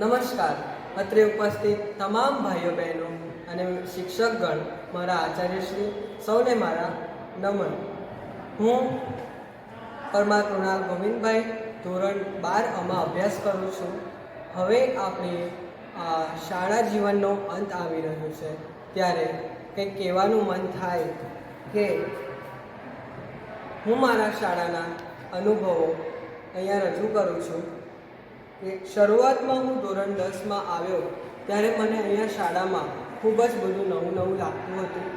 નમસ્કાર. અત્રે ઉપસ્થિત તમામ ભાઈઓ, બહેનો અને શિક્ષકગણ, મારા આચાર્યશ્રી, સૌને મારા નમન. હું પરમા કૃણાલ ગોવિંદભાઈ ધોરણ બાર આમાં અભ્યાસ કરું છું. હવે આપણી શાળા જીવનનો અંત આવી રહ્યો છે. ત્યારે કંઈક કહેવાનું મન થાય કે હું મારા શાળાના અનુભવો અહીંયા રજૂ કરું છું. શરૂઆતમાં હું ધોરણ દસમાં આવ્યો ત્યારે મને અહીંયા શાળામાં ખૂબ જ બધું નવું નવું લાગતું હતું.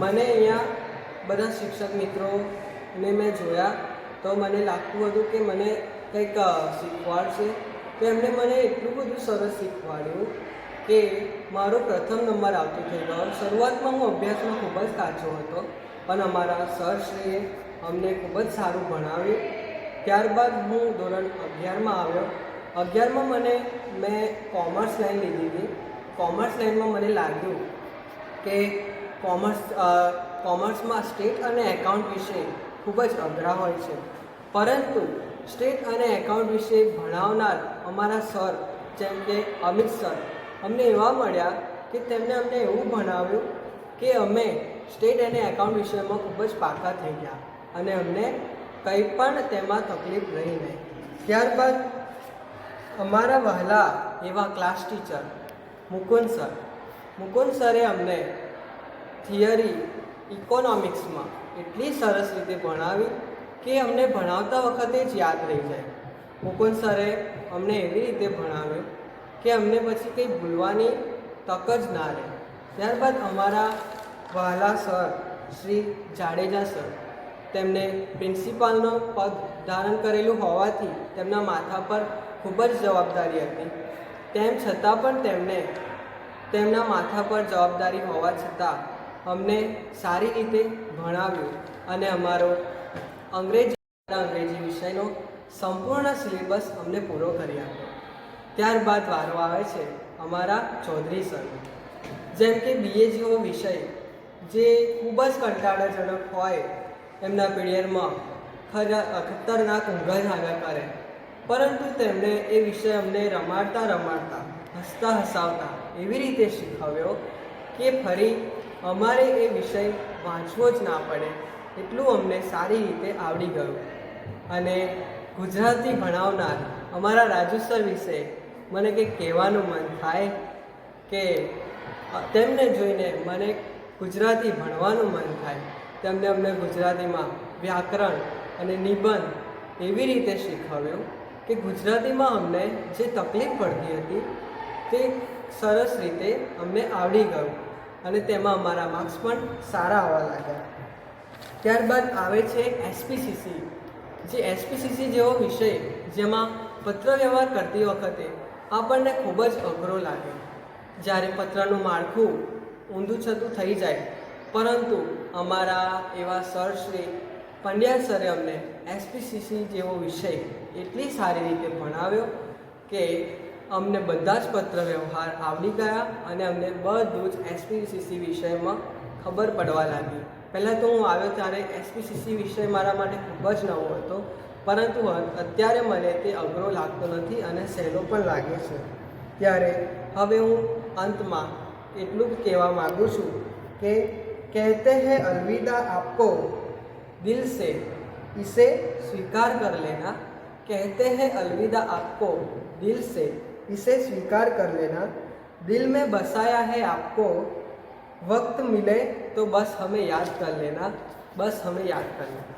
મને અહીંયા બધા શિક્ષક મિત્રોને મેં જોયા તો મને લાગતું હતું કે મને કંઈક શીખવાડશે. તો એમણે મને એટલું બધું સરસ શીખવાડ્યું કે મારો પ્રથમ નંબર આવતો થઈ ગયો. શરૂઆતમાં હું અભ્યાસમાં ખૂબ જ કાચો હતો પણ અમારા સરશ્રીએ અમને ખૂબ જ સારું ભણાવ્યું. ત્યારબાદ હું ધોરણ અગિયારમાં આવ્યો. અગિયારમાં મને મેં કોમર્સ લાઈન લીધી હતી. કોમર્સ લાઈનમાં મને લાગ્યું કે કોમર્સ કોમર્સમાં સ્ટેટ અને એકાઉન્ટ વિશે ખૂબ જ અઘરા હોય છે. પરંતુ સ્ટેટ અને એકાઉન્ટ વિશે ભણાવનાર અમારા સર જેમ કે અમિત સર અમને એવા મળ્યા કે તેમણે અમને એવું ભણાવ્યું કે અમે સ્ટેટ અને એકાઉન્ટ વિષયમાં ખૂબ જ પાકા થઈ ગયા અને અમને કંઈ પણ તેમાં તકલીફ રહી નહીં. ત્યારબાદ અમારા વહાલા એવા class teacher Mukund sir Mukund સરે અમને થિયરી ઇકોનોમિક્સમાં એટલી સરસ રીતે ભણાવી કે અમને ભણાવતા વખતે જ યાદ રહી જાય. મુકુંદ સરે અમને એવી રીતે ભણાવ્યું કે અમને પછી કંઈ ભૂલવાની તક જ ના રહે. ત્યારબાદ અમારા વહાલા સર શ્રી જાડેજા સર તેમને પ્રિન્સિપાલનો પદ ધારણ કરેલું હોવાથી તેમના માથા પર ખૂબ જ જવાબદારી હતી. તેમ છતાં પણ તેમણે તેમના માથા પર જવાબદારી હોવા છતાં અમને સારી રીતે ભણાવ્યું અને અમારો અંગ્રેજી અંગ્રેજી વિષયનો સંપૂર્ણ સિલેબસ અમને પૂરો કરી આપ્યો. ત્યારબાદ વારો આવે છે અમારા ચૌધરી સર. જેમ કે બીએ જેવો વિષય, જે ખૂબ જ કંટાળાજનક હોય એમના પીરિયડમાં ખતરનાક ઊંઘા જ આવ્યા કરે. પરંતુ તેમણે એ વિષય અમને રમાડતા રમાડતા, હસતા હસાવતા એવી રીતે શીખવ્યો કે ફરી અમારે એ વિષય વાંચવો જ ના પડે, એટલું અમને સારી રીતે આવડી ગયું. અને ગુજરાતી ભણાવનાર અમારા રાજુ સર વિશે મને કંઈક કહેવાનું મન થાય કે તેમને જોઈને મને ગુજરાતી ભણવાનું મન થાય. તેમને અમને ગુજરાતીમાં વ્યાકરણ અને નિબંધ એવી રીતે શીખવ્યું કે ગુજરાતીમાં અમને જે તકલીફ પડતી હતી તે સરસ રીતે અમને આવડી ગયું અને તેમાં અમારા માર્ક્સ પણ સારા આવવા લાગ્યા. ત્યારબાદ આવે છે એસપીસીસી જે એસપીસીસી જેવો વિષય જેમાં પત્ર વ્યવહાર કરતી વખતે આપણને ખૂબ જ અઘરો લાગે. જ્યારે પત્રનું માળખું ઊંધું છતું થઈ જાય પરંતુ અમારા એવા સર શ્રી પંડ્યા સરે અમને એસપીસીસી જેવો વિષય એટલી સારી રીતે ભણાવ્યો કે અમને બધા જ પત્ર વ્યવહાર આવડી ગયા અને અમને બધું જ એસપીસીસી વિષયમાં ખબર પડવા લાગી. પહેલાં તો હું આવ્યો ત્યારે એસપીસીસી વિષય મારા માટે ખૂબ જ નવો હતો, પરંતુ અત્યારે મને તે અઘરો લાગતો નથી અને સહેલો પણ લાગે છે. ત્યારે હવે હું અંતમાં એટલું જ કહેવા માગું છું કે कहते हैं, अलविदा आपको। दिल से इसे स्वीकार कर लेना। कहते हैं, अलविदा आपको। दिल से इसे स्वीकार कर लेना। दिल में बसाया है आपको। वक्त मिले तो बस हमें याद कर लेना। बस हमें याद कर लेना।